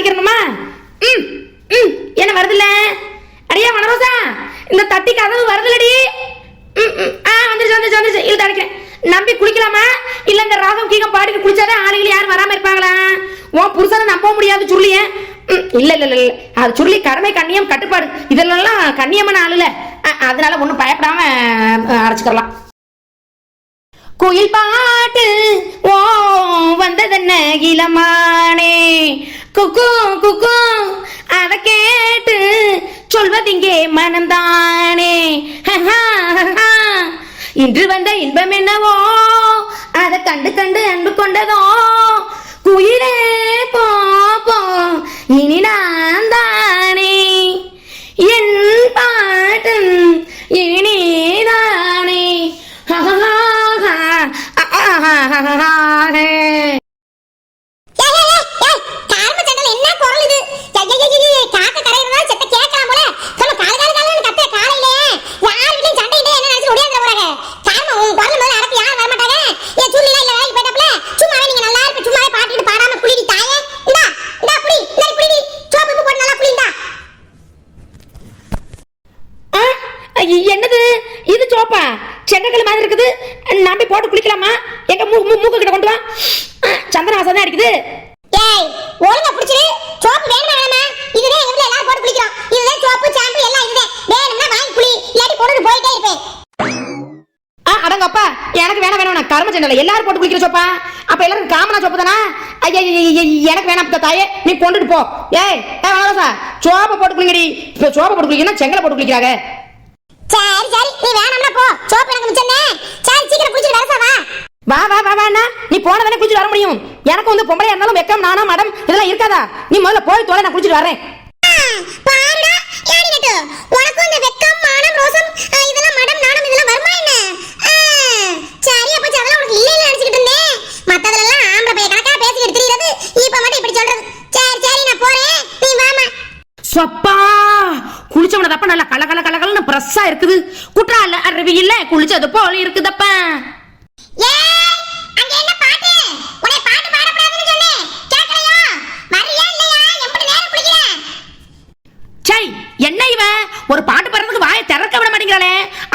தட்டி ம் ம் என்ன வருதுல்ல? அடியா மனரோசா இந்த தட்டி கதவு வருதுலடி ம், ம். ஆ வந்துருச்சு வந்துருச்சு வந்துருச்சு. இல்லை தடைக்கிறேன் நம்பி குளிக்கலாமா? இல்ல இந்த ராகம் கீகம் பாடிட்டு குளிச்சாதான் ஆளுகள் யாரும் வராம இருப்பாங்களா? உன் புருஷனை நம்ப முடியாது சுருளிய. ம், இல்ல இல்ல இல்ல இல்ல. அது சுருளி கடமை கண்ணியம் கட்டுப்பாடு. இதெல்லாம் கண்ணியமான ஆளுல அ- அதனால ஒண்ணும் பயப்படாம அ, குயில் பாட்டு ஓ வந்ததென்ன இளமானே? குக்கு குக்கு அத கேட்டு சொல்வதிங்கே மனம்தானே. இன்று வந்த இன்பம் என்னவோ? அதை கண்டு கண்டு அன்பு கொண்டதோ குயிலே போ போ இனி நான் தானே என் பாட்டு இனிதானே ஏய், ஏய், ஏய், கார்ம சண்டல என்ன குரல் இது? ஏய், ஏய், ஏய், ஏய், காக்க கரையிறதா செத்த கேட்கலாம் போல. சொல்ல, காலு, காலு, காலுன்னு கத்த காலையிலே. யார் வீட்லயும் சண்டையிட்டே என்ன நினைச்சு ஒடியாந்துட போறாங்க. கார்ம, உன் குரல் முதல்ல அடக்கி யாரும் வரமாட்டாங்க. ஏன் சுருளிலாம் இல்ல வேலைக்கு போயிட்டாப்புல? சும்மாவே நீங்க நல்லா இருப்ப, சும்மாவே பாட்டுக்கிட்டு பாடாம குளிடி தாயே. இந்தா, இந்தா குடி, இந்தாடி குடிடி. சோப்பு உப்பு போட்டு நல்லா குடி, இந்தா. ஆ, என்னது இது சோப்பா செங்கக்கல் மாதிரி இருக்குது நம்பி போட்டு குளிக்கலாமா எங்க மூ மூ- மூக்கு கிட்ட கொண்டு வா ஆ, சந்தன வாசம் தான் அடிக்குது ஏய், ஒழுங்கா புடிச்சிரு. சோப்பு வேணுமா வேணாமா? இதுதான் எங்க வீட்ல எல்லாரும் போட்டு குளிக்கிறோம். இதுதான் சோப்பு, ஷாம்பு எல்லாம் இதுதான். வேணும்னா வாங்கி குளி, இல்லாட்டி போட்டுட்டு போயிட்டே இருப்பேன். அடங்கப்பா எனக்கு வேணாம் வேணாம். நான் கரும செண்டல எல்லாரும் போட்டு குளிக்கிற சோப்பா? அப்ப எல்லாரும் காமனா சோப்பு தானா? எனக்கு வேணாம் தாயே. நீ கொண்டுட்டு போ. ஏய் ஏ வனவாசா சோப்பை போட்டு குளிங்கடி. இப்ப சோப்பை போட்டு குளிக்கணும் செங்கலை போட்டு குளிக்கிறாங்க. சரி சரி. நீ வேணாம்னா போ. சோப்பு எனக்கு மிச்சம்னே சரி சீக்கிரம் குளிச்சுட்டு வரசா வா வா வா வா வாண்ணா நீ போன தானே குளிச்சுட்டு வர முடியும். எனக்கு வந்து பொம்பளையா இருந்தாலும் வெக்கம் நானா மடம் இதெல்லாம் இருக்காதா? நீ முதல்ல போய் தொலை நான் குளிச்சுட்டு வரேன் பாருடா யாரி நட்டு உனக்கு இந்த வெக்கம் மானம் ரோசம் ஆ, இதெல்லாம் மடம் நாணம் இதெல்லாம் வருமா என்ன ஆ, சரி அப்ப அதெல்லாம் உனக்கு இல்ல இல்ல நினைச்சிட்டு இருந்தேன் மத்ததெல்லாம் ஆம்பளை பைய கணக்கா பேசிக்கிட்டு தெரியுது இப்ப மட்டும் இப்படி சொல்றது சரி சரி நான் போறேன் நீ வாமா சொப்பா குளிச்சவன தப்ப நல்லா கல கல கல கலன்னு பிரஸ்ஸா இருக்குது. குற்றால அருவி இல்ல குளிச்சது போல இருக்குதப்பா. என்ன இவன் ஒரு பாட்டு பாடுறதுக்கு வாயை திறக்க விட மாட்டேங்கிறாளே.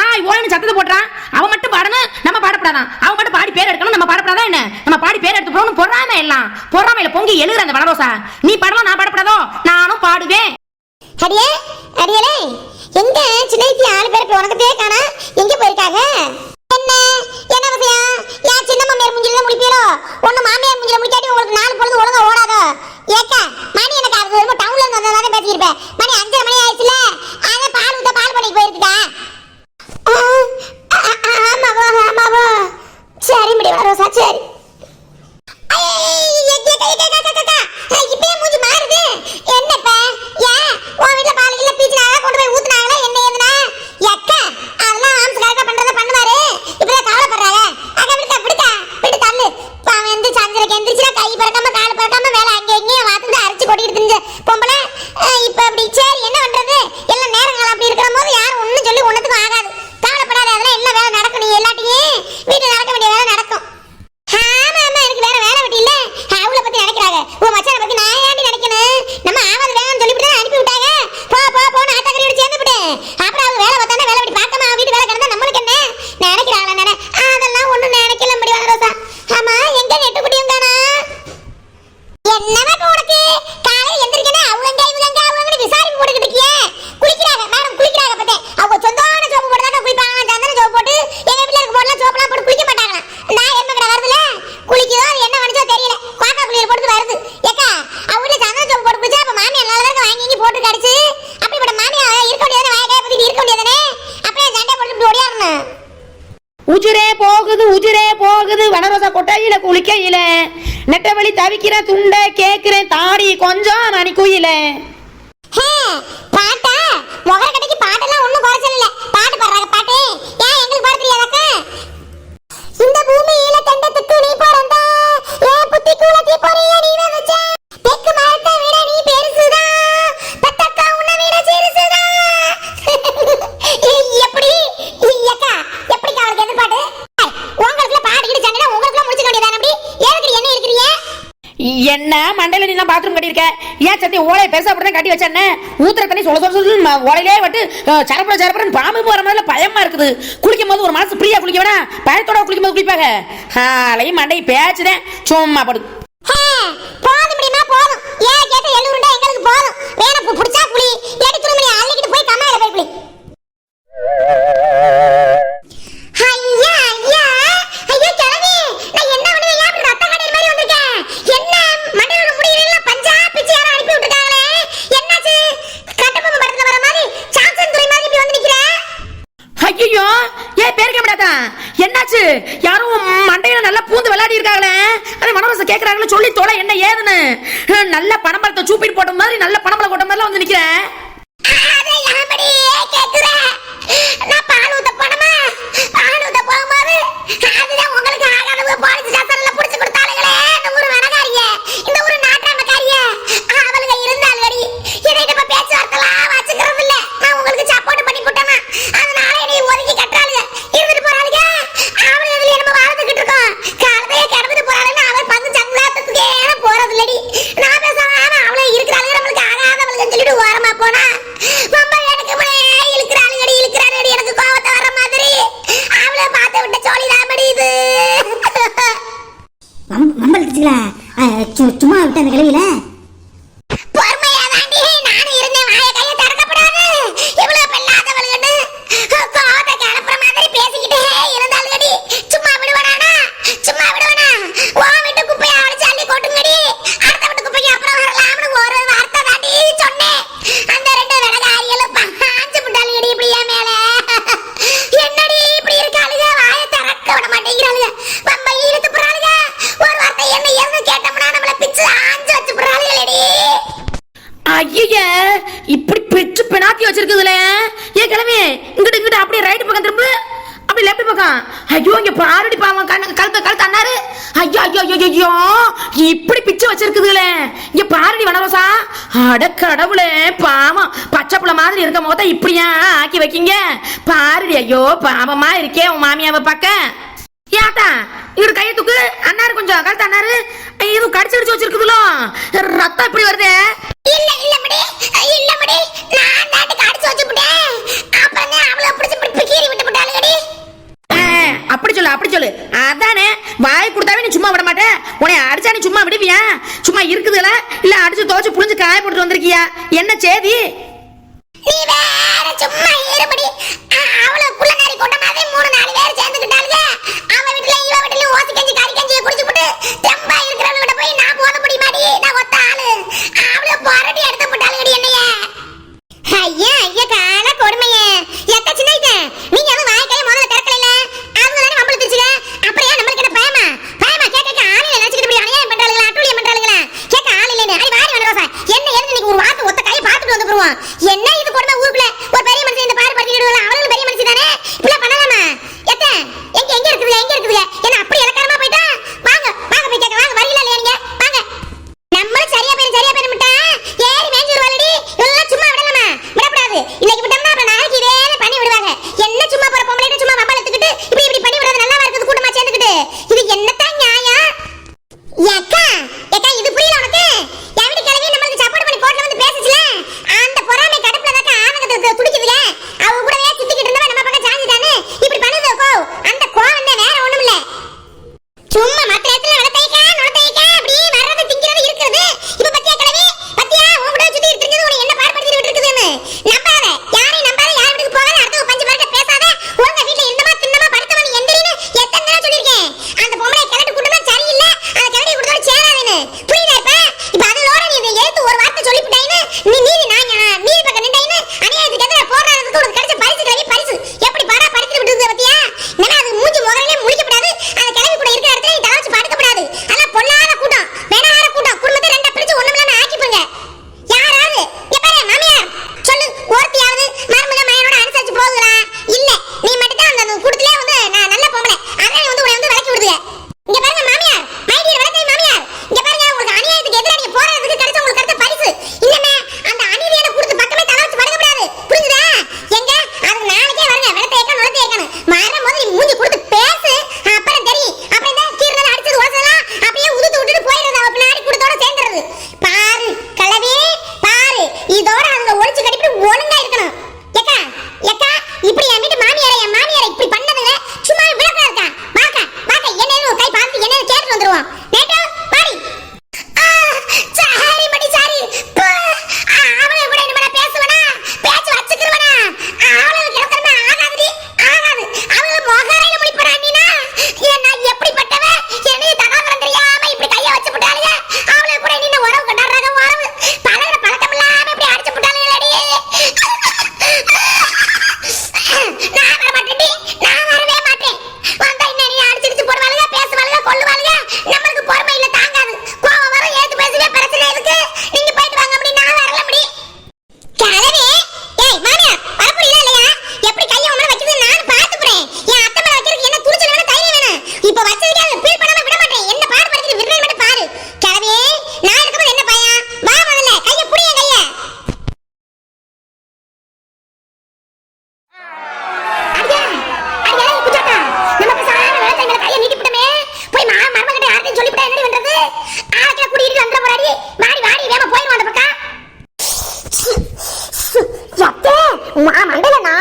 ஆய் ஓய்னு சத்தத்தை போடுறான் அவன் மட்டும் பாடணும் நம்ம பாடப்படாதான் அவன் மட்டும் பாடி பேர் எடுக்கணும் நம்ம பாடப்படாதா என்ன? நம்ம பாடி பேர் எடுத்து போகணும் பொறாம எல்லாம். பொறாமையில பொங்கி எழுகிற அந்த வனரோசா நீ பாடலாம் நான் பாடப்படாதோ? நானும் பாடுவேன். அடியே அடியலே. எங்க? சின்ன வயசு ஆளு பேர் இப்ப உனக்கு காணா. எங்க போயிருக்காங்க என்ன? என்ன விஷயம் ஏன் சின்ன மாமியார் முஞ்சில முடிப்பீரோ ஒண்ணு மாமியார் முஞ்சில முடிக்காட்டி உங்களுக்கு நாலு பொழுது ஒழுங்கா ஓடாதோ ஏக்கா மணி எனக்கு அது ரொம்ப டவுன்ல இருந்து வந்ததா தான் பேசியிருப்பேன் மணி அஞ்சரை மணி ஆயிடுச்சுல அதான் பால் ஊத்த பால் பண்ணிட்டு போயிருக்கா ஆமாவோ ஆமாவோ சரி முடியும் ரோசா சரி இப்பயே மூஞ்சி மாறுது என்னப்பா ஏன் உன் வீட்ல பால் இல்ல பீச்சுனாங்க கொண்டு போய் ஊத்துனாங்களா என்ன ஏதுனா எக்கா அதெல்லாம் ஆம்ஸ் கரெக்டா பண்றத பண்ணுவாரு இப்பதான் கவலைப்படுறாங்க அக்கா விடுக்கா விடுக்கா விட்டு தள்ளு இப்ப அவன் வந்து சஞ்சலுக்கு எந்திரிச்சுனா கை பறக்காம கால் பறக்காம வேலை அங்க இங்கேயும் வாத்துட்டு அரைச்சு கொட்டிக்கிட்டு தெரிஞ்ச பொம்பளை அஹ் இப்ப அப்படி சரி என்ன பண்றது எல்லாம் நேரங்கள் அப்படி இருக்கிற போது யாரும் ஒண்ணும் சொல்லி ஒண்ணுத்துக்கும் ஆகாது கவலைப்படாத அதெல்லாம் என்ன வேலை நடக்கும் நீ எல்லாத்தையும் வீட்டுல நடக்க வேண்டிய வேலை நடக்கும் ஆமா ஆமா எனக்கு வேற வேலை வெட்டி இல்ல அவளை பத்தி நினைக்கிறாங்க உன் மச்சானை பத்தி நான் ஏன்டி நினைக்கணும் நம்ம ஆவது வேணும்னு சொல்லிவிட்டு தான் அனுப்பி விட்டாங்க போ போ போ ஆட்டாக்கறியோட சேர்ந்து விடு அப்புறம் அவங்க வேலை பார்த்தானே வேலை வெட்டி பார்க்காம அவன் வீட்டு வேலை கிடந்தா நம்மளுக்கு என்ன நினைக்கிறாங்களா நினை அதெல்லாம் ஒண்ணும் நினைக்கல முடியும் ரோசா ஆமா எங்க நெட்டு குட்டியும் காணா என்னவா இப்ப உனக்கு காலையில எந்திரிக்கனே அவங்க இவங்க அவங்க விசாரிப்பு போட்டுக்கிட்டு இருக்கியே குளிக்கிறாங்க மேடம் குளிக்கிறாங்க பத்தே அவங்க சொந்தமான சோப்பு போட்டு தான் குளிப்பாங்க சந்தன சோப்பு போட்டு எங்க வீட்ல இருக்க போட்டுலாம் சோப்புலாம் போட்டு குளிக்க மாட்டாங்களாம் நான் என்ன கடை வருதுல குளிக்குதோ அது என்ன நினைச்சோ தெரியல காக்கா குளியல் போட்டு வருது ஏக்கா அவங்க வீட்ல சந்தன சோப்பு போட்டு குளிச்சா அப்ப மாமியார் நல்ல பேருக்கு வாங்கி இங்கி போட்டு கடிச்சு அப்படிப்பட்ட மாமியார் இருக்க முடியாதானே வாயை பத்தி இருக்க முடியாதானே அப்படியே சண்டை போட்டு இப்படி ஓடியாரணும் உஜுரே போகுது உதிரே போகுது வனரோசா கொட்டையில குளிக்கையில. நெட்ட வழி தவிக்கிற துண்டை கேக்குறேன் தாடி கொஞ்சம் நனி குயில பாட்டா? முகர கடைக்கு பாட்டெல்லாம் ஒண்ணும் குறைச்சல் இல்ல பாட்டு பாடுறாங்க பாட்டு. ஏன் எங்களுக்கு பாட தெரியாதாக்கா இந்த பூமியில தண்டத்துக்கு நீ பிறந்தா? ஏன் புத்தி கூலத்தி பொறிய நீ வச்சா? என்ன மண்டையில நீ பாத்ரூம் கட்டியிருக்க? ஏன் சத்தி ஓலையை பெருசா அப்படி கட்டி வச்சேன்னு ஊத்துற தண்ணி சொல்ல சொல்ல சொல்ல ஓலையிலே விட்டு சரப்புற சரப்படன்னு பாம்பு போற மாதிரி பயமா இருக்குது. குளிக்கும் போது ஒரு மனசு ஃப்ரீயா குளிக்க வேணா பயத்தோட குளிக்கும் போது குளிப்பாங்க. ஆலையும் மண்டை பேச்சுதான். சும்மா படு. நல்ல பணம்பரத்தை சூப்பிட்டு போட்ட மாதிரி நல்ல பணம்பளை போட்ட மாதிரிலாம் வந்து நிக்கிறேன் நான் பால் ஊத்த போனோமா? பால் ஊத்த போகும்போது, அதுதான் உங்களுக்கு அப்படி லெஃப்ட் பக்கம். ஐயோ இங்க பாருடி பாவம் கண்ணு கழுத்த கழுத்து அண்ணாரு ஐயோ ஐயோ ஐயோ ஐயோ. இப்படி பிச்சு வச்சிருக்குதுங்களே. இங்க பாருடி வனரோசா அட கடவுளே பாவம். பச்சை புள்ள மாதிரி இருக்க முகத்தை இப்படியா ஆக்கி வைக்கீங்க? பாருடி ஐயோ பாவமா இருக்கே உன் மாமியாவை பார்க்க. ஏட்டா இவரு கையை தூக்கு. அண்ணாரு கொஞ்சம் கழுத்து அண்ணாரு இது கடிச்சு கடிச்சு வச்சிருக்குதுலோ. ரத்தம் இப்படி வருதே. இல்ல இல்ல மடி. இல்ல மடி. நான் நாட்டுக்கு அடிச்சு வச்சுட்டேன் விட்டேன் அப்புறம் தான் அவளை பிடிச்சு பிடிச்சு கீறி விட்டு விட்டாளுங்கடி ஆ, அப்படி சொல்லு அப்படி சொல்லு அதானே வாய் கொடுத்தாவே நீ சும்மா விட மாட்டே உன்னை அடிச்சா நீ சும்மா விடுவியா? சும்மா இருக்குதுல? இல்ல அடிச்சு துவச்சு புளிஞ்சு காய போட்டு வந்திருக்கியா? என்ன சேதி? நீ வேற சும்மா இருபடி. அவளை குள்ளநாரி நாரி மூணு நாலு பேர் சேர்ந்துக்கிட்டாளுங்க அவ வீட்டுல இவ வீட்டுல ஓசி கஞ்சி கறி கஞ்சியை குடிச்சு போட்டு தெம்பா இருக்கிறவங்க போய் நான் போத முடியுமாடி நான் 妈妈你在哪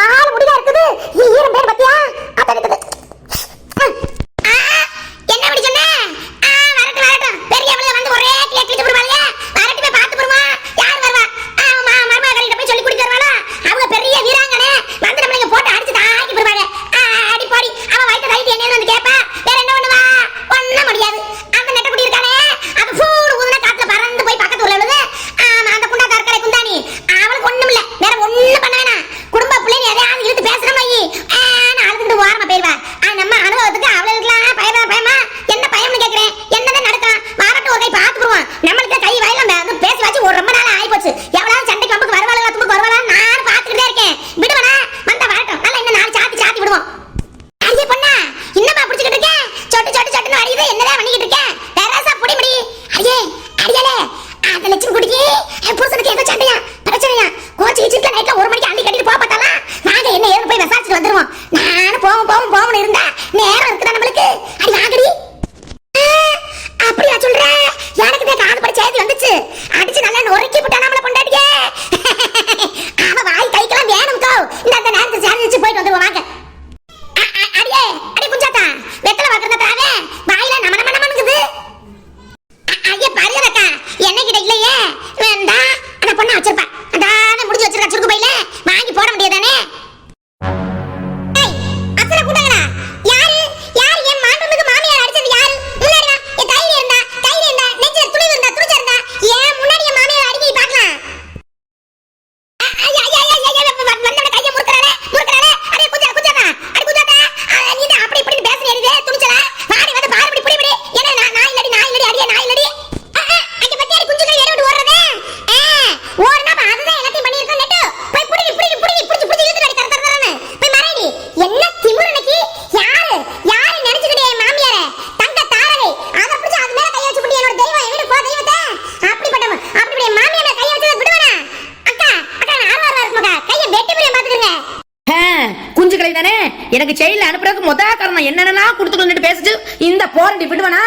எனக்கு செயல அனுப்புறதுக்கு முத காரணம் என்னென்னா கொடுத்துக்கணும்னு பேசிட்டு இந்த போரண்டி விடுவனா?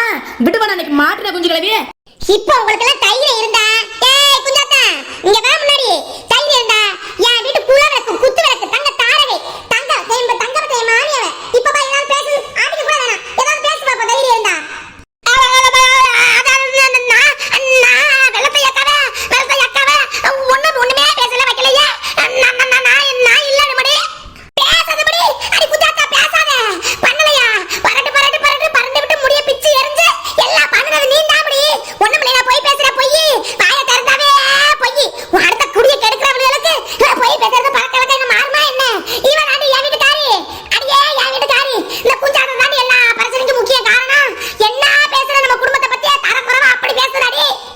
விடுவனா எனக்கு மாட்டுற குஞ்சு கிளவி இப்போ உங்களுக்கு கையில தைரியம் இருந்தா? இங்க வா முன்னாடி.